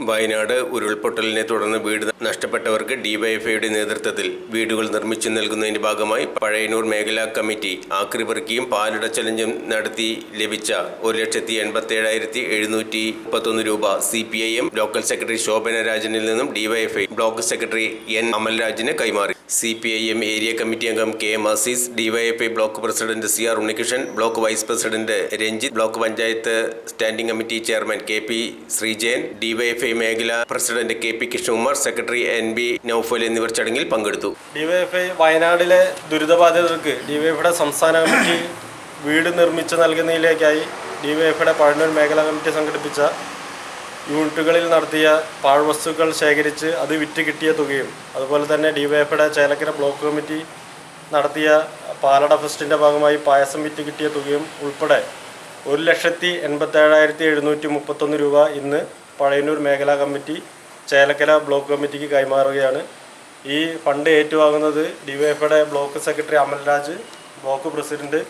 വയനാട് ഉരുൾപൊട്ടലിനെ തുടർന്ന് വീട് നഷ്ടപ്പെട്ടവർക്ക് ഡിവൈഎഫ്ഐയുടെ നേതൃത്വത്തിൽ വീടുകൾ നിർമ്മിച്ചു നൽകുന്നതിന്റെ ഭാഗമായി പഴയനൂർ മേഖലാ കമ്മിറ്റി ആക്രിപെറുക്കിയും പാലിട നടത്തി ലഭിച്ച ഒരു ലക്ഷത്തി എൺപത്തി എഴുന്നൂറ്റി മുപ്പത്തൊന്ന് രൂപ C P I M local secretary Shobhana രാജനിൽ നിന്നും ഡിവൈഎഫ്ഐ ബ്ലോക്ക് സെക്രട്ടറി എൻ അമൽരാജിന് കൈമാറി. C P I M area committee അംഗം K M Azeez DYFI block president C R Unnikrishnan block vice president Ranjith block panchayat standing committee chairman K P Sreejayan DYFI മേഖലാ president K P Krishnakumar secretary N B Naufal എന്നിവർ ചടങ്ങിൽ പങ്കെടുത്തു. DYFI വയനാടിലെ ദുരിതബാധിതർക്ക് ഡിവൈഎഫ്ഐയുടെ സംസ്ഥാന committee വീട് നിർമ്മിച്ച് നൽകുന്നതിലേക്കായി ഡിവൈഎഫ്ഐയുടെ പഴനൂർ മേഖലാ കമ്മിറ്റി സംഘടിപ്പിച്ച യൂണിറ്റുകളിൽ നടത്തിയ പാഴ്വസ്തുക്കൾ ശേഖരിച്ച് അത് വിറ്റ് കിട്ടിയ തുകയും അതുപോലെ തന്നെ ഡിവൈഎഫയുടെ ചേലക്കര ബ്ലോക്ക് കമ്മിറ്റി നടത്തിയ പാലട ഫെസ്റ്റിന്റെ ഭാഗമായി പായസം വിറ്റ് കിട്ടിയ തുകയും ഉൾപ്പെടെ ഒരു ലക്ഷത്തി എൺപത്തേഴായിരത്തി എഴുന്നൂറ്റി മുപ്പത്തൊന്ന് രൂപ ഇന്ന് പഴയന്നൂർ മേഖലാ കമ്മിറ്റി ചേലക്കര ബ്ലോക്ക് കമ്മിറ്റിക്ക് കൈമാറുകയാണ്. ഈ ഫണ്ട് ഏറ്റുവാങ്ങുന്നത് ഡിവൈഎഫയുടെ block secretary Amalraj block president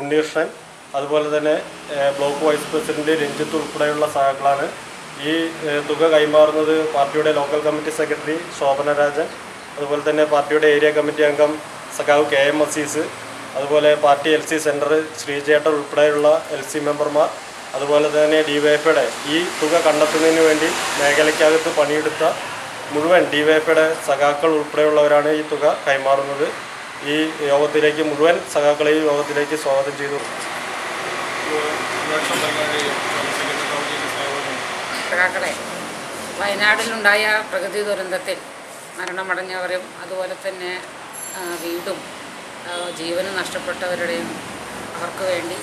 Unnikrishnan അതുപോലെ തന്നെ ബ്ലോക്ക് വൈസ് പ്രസിഡന്റ് രഞ്ജിത്ത് ഉൾപ്പെടെയുള്ള സഹാക്കളാണ് ഈ തുക കൈമാറുന്നത് പാർട്ടിയുടെ local committee secretary Shobhana Rajan അതുപോലെ തന്നെ പാർട്ടിയുടെ ഏരിയ കമ്മിറ്റി അംഗം സഖാവ് കെ എം അസീസ് അതുപോലെ പാർട്ടി എൽ സി സെന്റർ ശ്രീജേട്ടൻ ഉൾപ്പെടെയുള്ള എൽ സി മെമ്പർമാർ അതുപോലെ തന്നെ ഡിവൈഎഫയുടെ ഈ തുക കണ്ടെത്തുന്നതിന് വേണ്ടി മേഖലയ്ക്കകത്ത് പണിയെടുത്ത മുഴുവൻ ഡിവൈഎഫയുടെ സഖാക്കൾ ഉൾപ്പെടെയുള്ളവരാണ് ഈ തുക കൈമാറുന്നത്. ഈ യോഗത്തിലേക്ക് മുഴുവൻ സഖാക്കളെയും യോഗത്തിലേക്ക് സ്വാഗതം ചെയ്തു. സഖാക്കളെ വയനാടിലുണ്ടായ പ്രകൃതി ദുരന്തത്തിൽ മരണമടഞ്ഞവരും അതുപോലെ തന്നെ വീടും ജീവനും നഷ്ടപ്പെട്ടവരുടെയും അവർക്ക് വേണ്ടി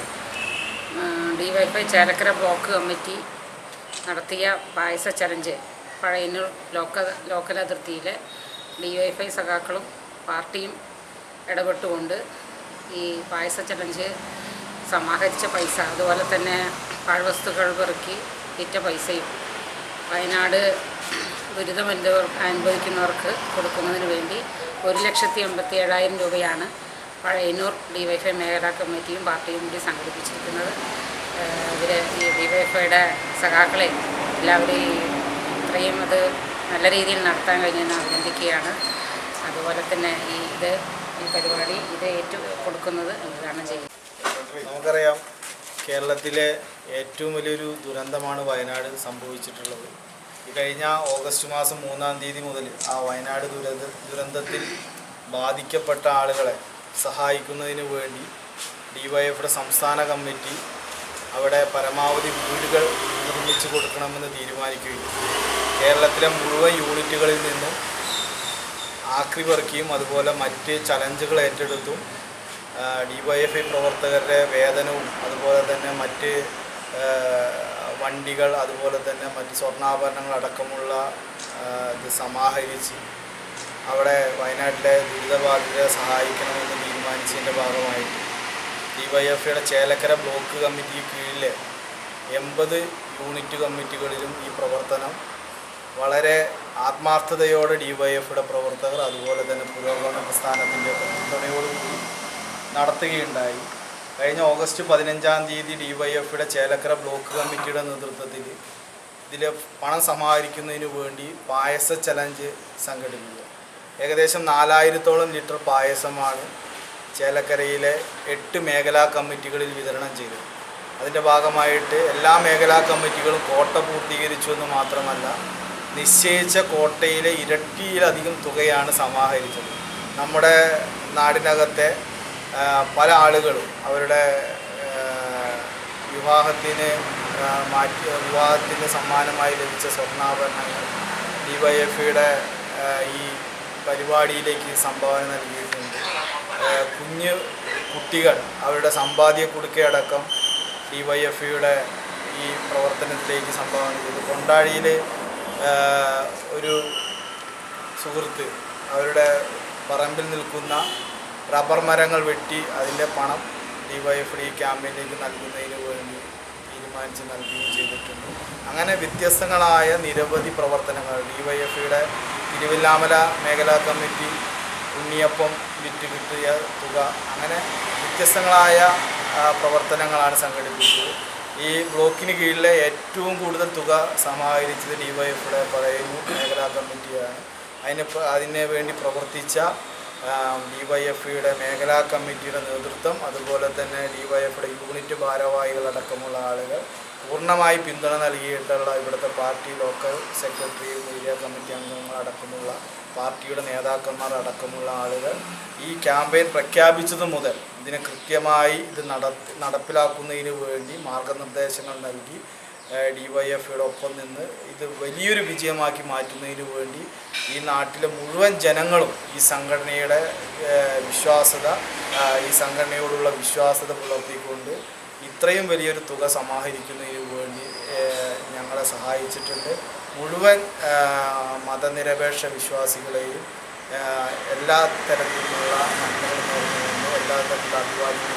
ഡിവൈഫൈ ചേലക്കര ബ്ലോക്ക് കമ്മിറ്റി നടത്തിയ പായസ ചലഞ്ച് പഴയന്നൂർ ലോക്കൽ ലോക്കൽ അതിർത്തിയിലെ ഡിവൈഫൈ സഖാക്കളും പാർട്ടിയും ഇടപെട്ടുകൊണ്ട് ഈ പായസ ചലഞ്ച് സമാഹരിച്ച പൈസ അതുപോലെ തന്നെ പാഴ്വസ്തുക്കൾ പെറുക്കി വിറ്റ പൈസയും വയനാട് ദുരിതമനുഭവ അനുഭവിക്കുന്നവർക്ക് കൊടുക്കുന്നതിന് വേണ്ടി ഒരു ലക്ഷത്തി എൺപത്തി ഏഴായിരം രൂപയാണ് പഴയന്നൂർ ഡിവൈഫൈ മേഖലാ കമ്മിറ്റിയും പാർട്ടിയും കൂടി സംഘടിപ്പിച്ചിരിക്കുന്നത്. ഇവർ ഈ ഡിവൈഫൈയുടെ സഖാക്കളെ എല്ലാവരെയും ഇത്രയും അത് നല്ല രീതിയിൽ നടത്താൻ കഴിഞ്ഞെന്ന് അഭിനന്ദിക്കുകയാണ്. അതുപോലെ തന്നെ ഈ ഇത് ഈ പരിപാടി ഇത് ഏറ്റു കൊടുക്കുന്നത് ഉദ്ഘാടനം ചെയ്യും നമുക്കറിയാം കേരളത്തിലെ ഏറ്റവും വലിയൊരു ദുരന്തമാണ് വയനാട് സംഭവിച്ചിട്ടുള്ളത്. ഈ കഴിഞ്ഞ ഓഗസ്റ്റ് മാസം മൂന്നാം തീയതി മുതൽ ആ വയനാട് ദുരന്ത ദുരന്തത്തിൽ ബാധിക്കപ്പെട്ട ആളുകളെ സഹായിക്കുന്നതിന് വേണ്ടി ഡിവൈഎഫിയുടെ സംസ്ഥാന കമ്മിറ്റി അവിടെ പരമാവധി വീടുകൾ നിർമ്മിച്ചു കൊടുക്കണമെന്ന് തീരുമാനിക്കുകയും കേരളത്തിലെ മുഴുവൻ യൂണിറ്റുകളിൽ നിന്നും ആക്രി പെറുക്കിയും അതുപോലെ മറ്റ് ചലഞ്ചുകൾ ഏറ്റെടുത്തും ഡിവൈഎഫ്ഐ പ്രവർത്തകരുടെ വേതനവും അതുപോലെ തന്നെ മറ്റ് വണ്ടികൾ അതുപോലെ തന്നെ മറ്റ് സ്വർണാഭരണങ്ങൾ അടക്കമുള്ള ഇത് സമാഹരിച്ച് അവിടെ വയനാട്ടിലെ ദുരിതബാധിതരെ സഹായിക്കണമെന്ന് തീരുമാനിച്ചതിന്റെ ഭാഗമായിട്ട് ഡിവൈഎഫ്ഐയുടെ ചേലക്കര ബ്ലോക്ക് കമ്മിറ്റി കീഴിലെ എൺപത് യൂണിറ്റ് കമ്മിറ്റികളിലും ഈ പ്രവർത്തനം വളരെ ആത്മാർത്ഥതയോടെ ഡിവൈഎഫിയുടെ പ്രവർത്തകർ അതുപോലെ തന്നെ പുരോഗമന പ്രസ്ഥാനത്തിന്റെ പിന്തുണയോടുകൂടി നടത്തുകയുണ്ടായി. കഴിഞ്ഞ ഓഗസ്റ്റ് പതിനഞ്ചാം തീയതി ഡി വൈ എഫിയുടെ ചേലക്കര ബ്ലോക്ക് കമ്മിറ്റിയുടെ നേതൃത്വത്തിൽ ഇതിൽ പണം സമാഹരിക്കുന്നതിന് വേണ്ടി പായസ ചലഞ്ച് സംഘടിപ്പിക്കുക ഏകദേശം നാലായിരത്തോളം ലിറ്റർ പായസമാണ് ചേലക്കരയിലെ എട്ട് മേഖലാ കമ്മിറ്റികളിൽ വിതരണം ചെയ്തത്. അതിന്റെ ഭാഗമായിട്ട് എല്ലാ മേഖലാ കമ്മിറ്റികളും കോട്ട പൂർത്തീകരിച്ചു എന്ന് മാത്രമല്ല നിശ്ചയിച്ച കോട്ടയിലെ ഇരട്ടിയിലധികം തുകയാണ് സമാഹരിച്ചത്. നമ്മുടെ നാടിനകത്തെ പല ആളുകളും അവരുടെ വിവാഹത്തിന് മാറ്റി വിവാഹത്തിന് സമ്മാനമായി ലഭിച്ച സ്വർണാഭരണങ്ങൾ ഡി വൈ എഫിയുടെ ഈ പരിപാടിയിലേക്ക് സംഭാവന നൽകിയിട്ടുണ്ട്. കുഞ്ഞ് കുട്ടികൾ അവരുടെ സമ്പാദ്യ കുടുക്കയടക്കം ഡി വൈ ഡിവൈഎഫ്ഐയുടെ ഈ പ്രവർത്തനത്തിലേക്ക് സംഭാവന ചെയ്തു. കൊണ്ടാഴിയിൽ ഒരു സുഹൃത്ത് അവരുടെ പറമ്പിൽ നിൽക്കുന്ന റബ്ബർ മരങ്ങൾ വെട്ടി അതിന്റെ പണം ഡിവൈഎഫ് ഡി ക്യാമ്പയിനിലേക്ക് നൽകുന്നതിന് വേണ്ടി തീരുമാനിച്ച് നൽകുകയും ചെയ്തിട്ടുണ്ട്. അങ്ങനെ വ്യത്യസ്തങ്ങളായ നിരവധി പ്രവർത്തനങ്ങൾ ഡിവൈഎഫ്ഐയുടെ തിരുവില്ലാമല മേഖലാ കമ്മിറ്റി ഉണ്ണിയപ്പം വിറ്റ് കിട്ടിയ തുക അങ്ങനെ വ്യത്യസ്തങ്ങളായ പ്രവർത്തനങ്ങളാണ് സംഘടിപ്പിച്ചത്. ഈ ബ്ലോക്കിന് കീഴിലെ ഏറ്റവും കൂടുതൽ തുക സമാഹരിച്ചത് ഡിവൈഎഫിയുടെ പറയുന്നു മേഖലാ കമ്മിറ്റിയാണ്. അതിനു അതിന് വേണ്ടി പ്രവർത്തിച്ച ഡിവൈഎഫ്ഇയുടെ മേഖലാ കമ്മിറ്റിയുടെ നേതൃത്വം അതുപോലെ തന്നെ ഡിവൈഎഫിയുടെ യൂണിറ്റ് ഭാരവാഹികളടക്കമുള്ള ആളുകൾ പൂർണമായി പിന്തുണ നൽകിയിട്ടുള്ള ഇവിടുത്തെ party local secretary area committee അംഗങ്ങളടക്കമുള്ള പാർട്ടിയുടെ നേതാക്കന്മാർ അടക്കമുള്ള ആളുകൾ ഈ ക്യാമ്പയിൻ പ്രഖ്യാപിച്ചത് മുതൽ ഇതിനെ കൃത്യമായി ഇത് നടപ്പിലാക്കുന്നതിന് വേണ്ടി മാർഗനിർദ്ദേശങ്ങൾ നൽകി ഡിവൈഎഫ്ഐയുടെ ഒപ്പം നിന്ന് ഇത് വലിയൊരു വിജയമാക്കി മാറ്റുന്നതിന് വേണ്ടി ഈ നാട്ടിലെ മുഴുവൻ ജനങ്ങളും ഈ സംഘടനയുടെ വിശ്വാസത ഈ സംഘടനയോടുള്ള വിശ്വാസത പുലർത്തിക്കൊണ്ട് ഇത്രയും വലിയൊരു തുക സമാഹരിക്കുന്നതിന് വേണ്ടി ഞങ്ങളെ സഹായിച്ചിട്ടുണ്ട്. മുഴുവൻ മതനിരപേക്ഷ വിശ്വാസികളെയും എല്ലാ തരത്തിലുള്ള നന്മകളും എല്ലാ തരത്തിലുള്ള അഭിവാദ്യങ്ങളും